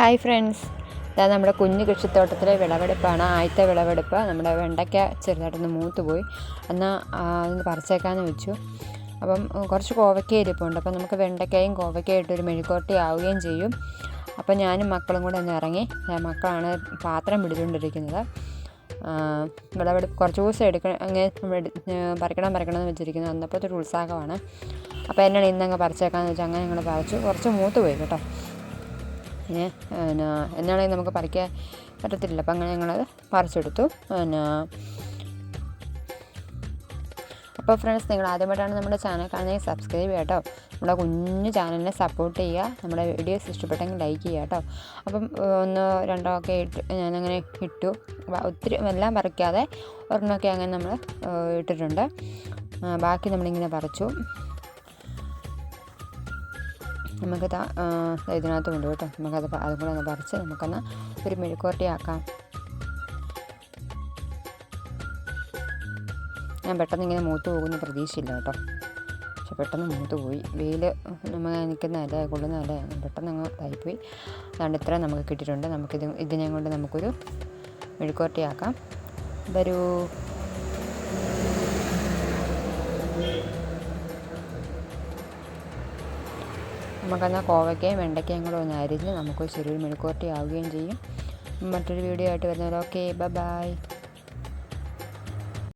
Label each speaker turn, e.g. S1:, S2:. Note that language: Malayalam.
S1: ഹായ് ഫ്രണ്ട്സ് ഇതാ നമ്മുടെ കുഞ്ഞു കൃഷിത്തോട്ടത്തിലെ വിളവെടുപ്പാണ്. ആദ്യത്തെ വിളവെടുപ്പ്. നമ്മുടെ വെണ്ടയ്ക്ക ചെറുതായിട്ടൊന്ന് മൂത്ത് പോയി. എന്നാൽ അതൊന്ന് പറിച്ചേക്കാന്ന് വെച്ചു. അപ്പം കുറച്ച് കോവയ്ക്ക ഇരിപ്പുണ്ട്. അപ്പം നമുക്ക് വെണ്ടയ്ക്കയും കോവയ്ക്കയും ഒരു മെഴുക്കോട്ടി ആവുകയും ചെയ്യും. അപ്പം ഞാനും മക്കളും കൂടെ ഒന്ന് ഇറങ്ങി. മക്കളാണ് പാത്രം പിടിച്ചുകൊണ്ടിരിക്കുന്നത് വിളവെടുപ്പ് കുറച്ച് ദിവസം എടുക്കണം അങ്ങനെ പറിക്കണം പറിക്കണം എന്ന് വെച്ചിരിക്കുന്നത് അന്നപ്പോഴത്തെ ഒരു ഉത്സാഹമാണ്. അപ്പോൾ എന്നാണ് ഇന്നങ്ങ് പറിച്ചേക്കാമെന്ന് വെച്ചാൽ അങ്ങനെ ഞങ്ങൾ പറിച്ചു. കുറച്ച് മൂത്ത് പോയി കേട്ടോ. പിന്നെ എന്നാണെങ്കിൽ നമുക്ക് പറിക്കാൻ പറ്റത്തില്ല അപ്പം അങ്ങനെ ഞങ്ങളത് പറിച്ചെടുത്തു. പിന്നെ അപ്പോൾ ഫ്രണ്ട്സ് നിങ്ങൾ ആദ്യമായിട്ടാണ് നമ്മുടെ ചാനൽ കാണുന്നത് സബ്സ്ക്രൈബ് ചെയ്യുക കേട്ടോ. നമ്മുടെ കുഞ്ഞു ചാനലിനെ സപ്പോർട്ട് ചെയ്യുക. നമ്മുടെ വീഡിയോസ് ഇഷ്ടപ്പെട്ടെങ്കിൽ ലൈക്ക് ചെയ്യുക കേട്ടോ. അപ്പം ഒന്നോ രണ്ടോ ഒക്കെ ഇട്ട് ഞാനങ്ങനെ ഇട്ടു. ഒത്തിരി എല്ലാം പറിക്കാതെ ഒരെണ്ണമൊക്കെ അങ്ങനെ നമ്മൾ ഇട്ടിട്ടുണ്ട്. ബാക്കി നമ്മളിങ്ങനെ പറിച്ചു. നമുക്ക് ഇതിനകത്ത് ഉണ്ട് കേട്ടോ. നമുക്കത് അതും കൂടെ ഒന്ന് പറിച്ച് നമുക്കൊന്ന് ഒരു മെഴുക്കുവരട്ടി ആക്കാം ഞാൻ പെട്ടെന്ന് ഇങ്ങനെ മൂത്ത് പോകുന്ന പ്രതീക്ഷയില്ല കേട്ടോ. പക്ഷെ പെട്ടെന്ന് മൂത്ത് പോയി. വെയിൽ നമ്മൾ നിൽക്കുന്നതല്ലേ കൊള്ളുന്നതല്ലേ പെട്ടെന്ന് അങ്ങ് ഇതായിപ്പോയി. അതുകൊണ്ട് ഇത്ര നമുക്ക് കിട്ടിയിട്ടുണ്ട്. നമുക്കിത് ഇതിനെ കൊണ്ട് നമുക്കൊരു മെഴുക്കുവരട്ടി ആക്കാം വരൂ. നമുക്കെന്നാൽ കോവയ്ക്കയും വെണ്ടയ്ക്കയും കൂടെ ഒന്ന് അരിഞ്ഞ് നമുക്ക് ചെറിയൊരു മെഴുക്കുവരട്ടി ആവുകയും ചെയ്യും. മറ്റൊരു വീഡിയോ ആയിട്ട് വരുന്നവരെ ഓക്കെ ബൈ ബൈ